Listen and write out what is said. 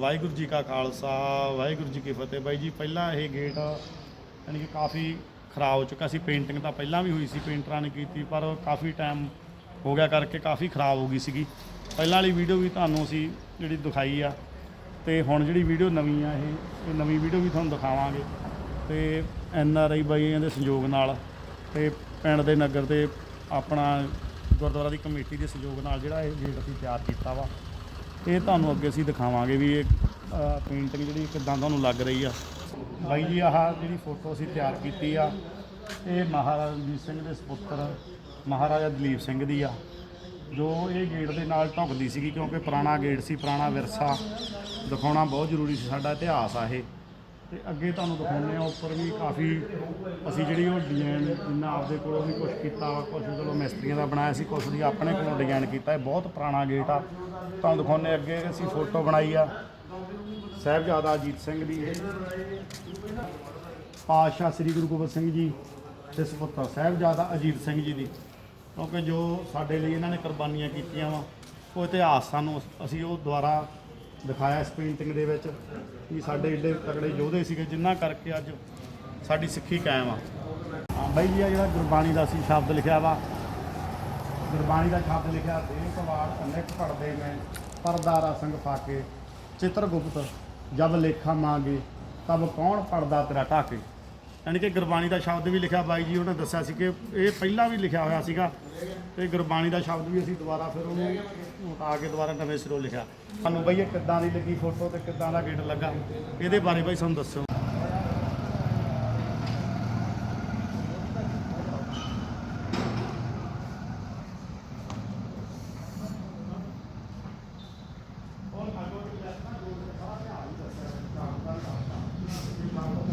ਵਾਹਿਗੁਰੂ ਜੀ ਕਾ ਖਾਲਸਾ, ਵਾਹਿਗੁਰੂ ਜੀ ਕੀ ਫਤਿਹ। ਬਾਈ ਜੀ, ਪਹਿਲਾਂ ਇਹ ਗੇਟ, ਯਾਨੀ ਕਿ ਕਾਫੀ ਖਰਾਬ ਹੋ ਚੁੱਕਾ ਸੀ। ਪੇਂਟਿੰਗ ਤਾਂ ਪਹਿਲਾਂ ਵੀ ਹੋਈ ਸੀ, ਪੇਂਟਰਾਂ ਨੇ ਕੀਤੀ, ਪਰ ਕਾਫੀ ਟਾਈਮ ਹੋ ਗਿਆ ਕਰਕੇ ਕਾਫੀ ਖਰਾਬ ਹੋ ਗਈ ਸੀਗੀ। ਪਹਿਲਾਂ ਵਾਲੀ ਵੀਡੀਓ ਵੀ ਤੁਹਾਨੂੰ ਅਸੀਂ ਜਿਹੜੀ ਦਿਖਾਈ ਆ, ਤੇ ਹੁਣ ਜਿਹੜੀ ਵੀਡੀਓ ਨਵੀਂ ਆ ਇਹ ਇਹ ਨਵੀਂ ਵੀਡੀਓ ਵੀ ਤੁਹਾਨੂੰ ਦਿਖਾਵਾਂਗੇ। ਤੇ ਐਨ ਆਰ ਆਈ ਬਾਈਆਂ ਦੇ ਸਹਿਯੋਗ ਨਾਲ ਤੇ ਪਿੰਡ ਦੇ ਨਗਰ ਦੇ ਆਪਣਾ ਗੁਰਦੁਆਰਾ ਦੀ ਕਮੇਟੀ ਦੇ ਸਹਿਯੋਗ ਨਾਲ ਜਿਹੜਾ ਇਹ ਗੇਟ ਅਸੀਂ ਤਿਆਰ ਕੀਤਾ ਵਾ। ਇਹ ਤੁਹਾਨੂੰ ਅੱਗੇ ਅਸੀਂ ਦਿਖਾਵਾਂਗੇ ਵੀ ਇਹ ਪੇਂਟਿੰਗ ਜਿਹੜੀ ਕਿੱਦਾਂ ਤੁਹਾਨੂੰ ਲੱਗ ਰਹੀ ਆ। ਬਾਈ ਜੀ, ਆਹ ਜਿਹੜੀ ਫੋਟੋ ਅਸੀਂ ਤਿਆਰ ਕੀਤੀ ਆ, ਇਹ ਮਹਾਰਾਜਾ ਰਣਜੀਤ ਸਿੰਘ ਦੇ ਸੁਪੁੱਤਰ, ਮਹਾਰਾਜਾ ਦਲੀਪ ਸਿੰਘ ਦੀ ਆ, ਜੋ ਇਹ ਗੇਟ ਦੇ ਨਾਲ ਢੁਕਦੀ ਸੀਗੀ ਕਿਉਂਕਿ ਪੁਰਾਣਾ ਗੇਟ ਸੀ, ਪੁਰਾਣਾ ਵਿਰਸਾ ਦਿਖਾਉਣਾ ਬਹੁਤ ਜ਼ਰੂਰੀ ਸੀ, ਸਾਡਾ ਇਤਿਹਾਸ ਆ ਇਹ। ਤੇ ਅੱਗੇ ਤੁਹਾਨੂੰ ਦਿਖਾਉਂਦੇ ਆ ਉੱਪਰ ਵੀ ਕਾਫੀ ਅਸੀਂ ਜਿਹੜੀ ਉਹ ਡਿਜ਼ਾਈਨ ਜਿੰਨਾ ਆਪਦੇ ਕੋਲੋਂ ਵੀ ਕੁਝ ਕੀਤਾ ਵਾ ਕੁਝ ਚਲੋ ਮਿਸਤਰੀਆਂ ਦਾ ਬਣਾਇਆ ਸੀ ਕੁਝ ਦੀ ਆਪਣੇ ਕੋਲੋਂ ਡਿਜ਼ਾਈਨ ਕੀਤਾ। ਇਹ ਬਹੁਤ ਪੁਰਾਣਾ ਗੇਟ ਆ। ਤੁਹਾਨੂੰ ਦਿਖਾਉਂਦੇ ਅੱਗੇ ਅਸੀਂ ਫੋਟੋ ਬਣਾਈ ਆ। ਸਾਹਿਬਜ਼ਾਦਾ ਅਜੀਤ ਸਿੰਘ ਦੀ ਇਹ। ਪਾਤਸ਼ਾਹ ਸ੍ਰੀ ਗੁਰੂ ਗੋਬਿੰਦ ਸਿੰਘ ਜੀ ਦੇ ਸੁਪੁੱਤਰ ਸਾਹਿਬਜ਼ਾਦਾ ਅਜੀਤ ਸਿੰਘ ਜੀ ਦੀ। ਕਿਉਂਕਿ ਜੋ ਸਾਡੇ ਲਈ ਇਹਨਾਂ ਨੇ ਕੁਰਬਾਨੀਆਂ ਕੀਤੀਆਂ ਵਾ, ਉਹ ਇਤਿਹਾਸ ਸਾਨੂੰ ਅਸੀਂ ਉਹ ਦੁਆਰਾ ਦਿਖਾਇਆ ਇਸ ਪੇਂਟਿੰਗ ਦੇ ਵਿੱਚ ਕਿ ਸਾਡੇ ਏਡੇ ਤਕੜੇ ਯੋਧੇ ਸੀਗੇ, ਜਿਨ੍ਹਾਂ ਕਰਕੇ ਅੱਜ ਸਾਡੀ ਸਿੱਖੀ ਕਾਇਮ ਆ। ਹਾਂ ਬਾਈ ਜੀ ਆ ਜਿਹੜਾ ਗੁਰਬਾਣੀ ਦਾ ਅਸੀਂ ਸ਼ਬਦ ਲਿਖਿਆ ਵਾ, ਗੁਰਬਾਣੀ ਦਾ ਸ਼ਬਦ ਲਿਖਿਆ, ਦੇਹ ਕਵਾੜ ਅਨੇਕ ਪੜਦੇ ਮੈਂ ਪਰਦਾਰਾ ਸੰਗ ਫਾਕੇ ਚਿੱਤਰ ਗੁਪਤ ਜਬ ਲੇਖਾ ਮਾਂਗੇ, ਤਬ ਕੌਣ ਪੜਦਾ ਤੇਰਾ ਢਾਕੇ? ਯਾਨੀ ਕਿ ਗੁਰਬਾਣੀ ਦਾ ਸ਼ਬਦ ਵੀ ਲਿਖਿਆ, ਬਾਈ ਜੀ ਉਹਨੇ ਦੱਸਿਆ ਸੀ ਕਿ ਇਹ ਪਹਿਲਾਂ ਵੀ ਲਿਖਿਆ ਹੋਇਆ ਸੀਗਾ। ਤੇ ਗੁਰਬਾਣੀ ਦਾ ਸ਼ਬਦ ਵੀ ਅਸੀਂ ਦੁਬਾਰਾ ਫਿਰ ਉਹਨੂੰ ਉਟਾ ਕੇ ਦੁਬਾਰਾ ਨਵੇਂ ਸਿਰੋਂ ਲਿਖਿਆ। ਸਾਨੂੰ ਬਈ ਇਹ ਕਿੱਦਾਂ ਦੀ ਲੱਗੀ ਫੋਟੋ ਤੇ ਕਿੱਦਾਂ ਦਾ ਗੇਟ ਲੱਗਾ, ਇਹਦੇ ਬਾਰੇ ਬਾਈ ਸਾਨੂੰ ਦੱਸੋ।